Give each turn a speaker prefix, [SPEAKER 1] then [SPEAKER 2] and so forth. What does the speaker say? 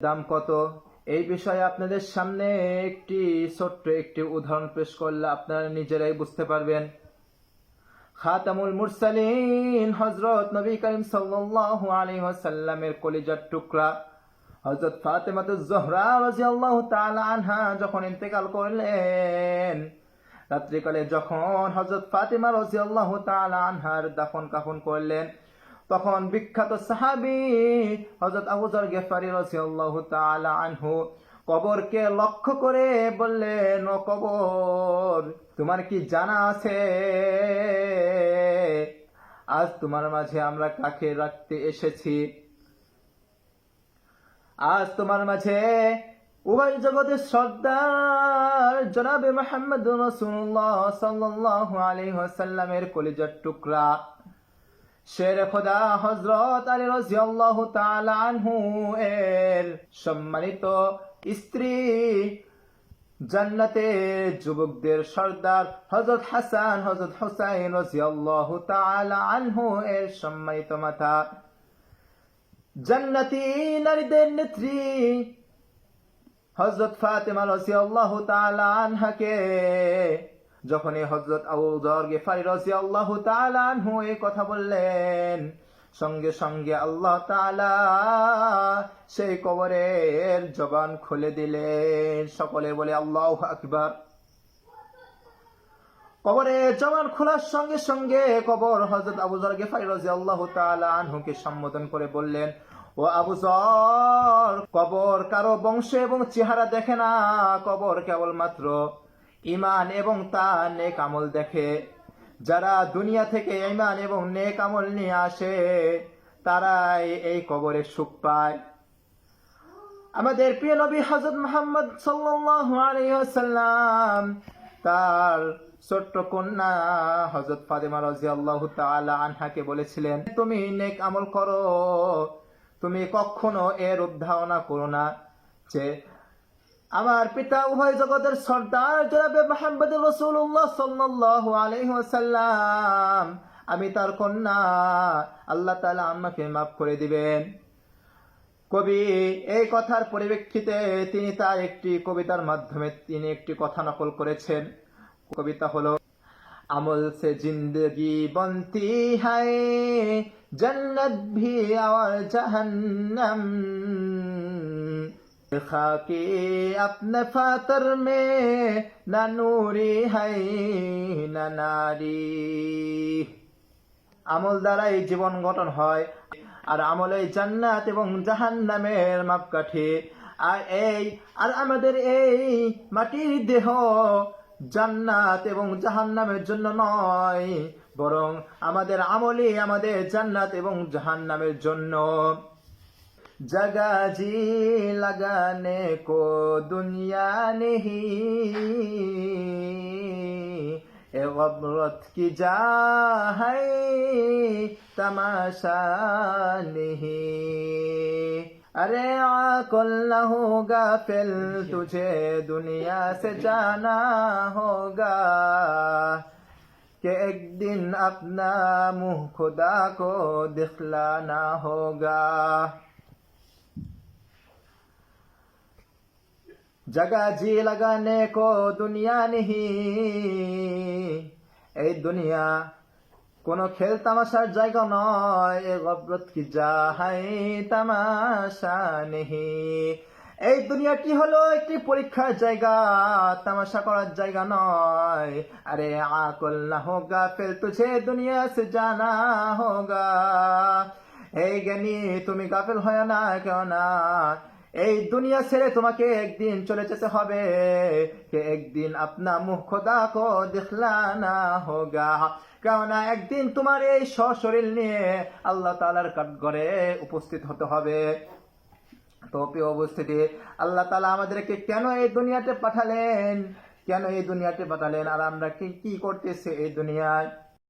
[SPEAKER 1] দাম কত? এই বিষয়ে আপনাদের সামনে একটি ছোট্ট একটি উদাহরণ পেশ করলে আপনারা নিজেরাই বুঝতে পারবেন। খাতামুল মুরসালিন হজরত নবী করিম সাল্লাল্লাহু আলাইহি ওয়াসাল্লামের কলিজার টুকরা। হযরত ফাতেমাতুজ জোহরা রাদিয়াল্লাহু তাআলা আনহা যখন ইন্তেকাল করলেন, রাত্রিকালে যখন হযরত ফাতিমা রাদিয়াল্লাহু তাআলা আনহার দাফন কাফন করলেন তখন বিখ্যাত সাহাবী হযরত আবু যর গেফারি রাদিয়াল্লাহু তাআলা আনহু কবরকে লক্ষ্য করে বললেন, ও কবর, তোমার কি জানা আছে? আজ তোমার মাঝে আমরা কাকে রাখতে এসেছি? আজ তোমার মাঝে উভয় জগতের সর্দার জনাবে মোহাম্মদ রসুল্লাহ সাল্লাল্লাহু আলাইহি ওয়াসাল্লামের কলিজার টুকরা শের খোদা হজরত আলী রাদিয়াল্লাহু তাআলা আনহু এর সম্মানিত স্ত্রী জান্নাতে যুবকদের সর্দার হযরত হাসান, হযরত হুসাইন রাদিয়াল্লাহু তাআলা আনহু এর সম্মানিত মাতা। জান্নাতি নারীদের নেত্রী হজরত ফাতেমা রাদিয়াল্লাহু তাআলা আনহাকে যখনই হযরত আবু যর গিফারি রাদিয়াল্লাহু তাআলা আনহু এই কথা বললেন, সঙ্গে সঙ্গে আল্লাহ তাআলা সেই কবরের জবান খুলে দিলেন। সকলে বলে, আল্লাহু আকবার। কবরে জবান খোলার সঙ্গে সঙ্গে কবর হযরত আবু যর গিফারি রাদিয়াল্লাহু তাআলা আনহুকে সম্বোধন করে বললেন, ও আবু যর, কবর কারও বংশ এবং চেহারা দেখে না, কবর কেবলমাত্র ইমান এবং তার নেক আমল দেখে। যারা দুনিয়া থেকে ইমান এবং নেক আমল নিয়ে আসে, তারাই এই কবরের সুখ পায়। আমাদের প্রিয় নবী হযরত মুহাম্মদ ওয়াসাল্লাম, তার ছোট্ট কন্যা হযরত ফাতেমা রাদিয়াল্লাহু তাআলা আনহাকে বলেছিলেন, তুমি নেক আমল করো, তুমি কখনো এর উদ্ধারণা করো না যে আমার পিতা উভয় জগতের সর্দার জনাবে মোহাম্মদ রসুল্লাহ সাল্লাল্লাহু আলাইহি ওয়াসাল্লাম। আমি তার কন্যা। আল্লাহ তালা আমাকে মাফ করে দিবেন। কবি, এই কথার পরিপ্রেক্ষিতে তিনি তার একটি কবিতার মাধ্যমে তিনি একটি কথা নকল করেছেন। কবিতা হলো, আমল সে জিন্দগি বন্তি হায়, জন্নত ভি আর জাহান্নাম। খাকি আপনে ফাতর মে না নুরি হাই না নারী আমল দ্বারাই জীবন গঠন হয়, আর আমলে জান্নাত এবং জাহান্নামের মাপকাঠি। আর এই, আর আমাদের এই মাটির দেহ জান্নাত এবং জাহান্নামের জন্য নয়, বরং আমাদের আমলই আমাদের জান্নাত এবং জাহান্নামের জন্য। जगह जी लगाने को दुनिया नहीं। ए की जा है, तमाशा नहीं। अरे आकुल न होगा फिर तुझे दुनिया से जाना होगा, कि एक दिन अपना मुँह खुदा को दिखलाना होगा। जगह जी लगाने को दुनिया नहीं এই দুনিয়া কোনো খেল তামাশার জায়গা নয় এ গব্রত কি যাহাই তামাশা নেহি এই দুনিয়াটি হলো একটি পরীক্ষার জায়গা তামাশা করার জায়গা নয় আরে আকল না হোগা ফের তুঝে দুনিয়া সে জানা হোগা এই জ্ঞানী তুমি গাফেল হয় না কেন না এই দুনিয়া ছেড়ে তোমাকে একদিন চলে যেতে হবে। কে একদিন আপনা মুখ খোদা কো দিখলানা হোগা। কেননা একদিন তোমার এই সশরীর নিয়ে আল্লাহ তালার কাঠগড়ে উপস্থিত হতে হবে। তো প্রিয় উপস্থিতি, আল্লাহ তালা আমাদেরকে কেন এই দুনিয়াতে পাঠালেন? কেন এই দুনিয়াতে পাঠালেন? আর আমরা কি কি করতেছে এই দুনিয়ায়?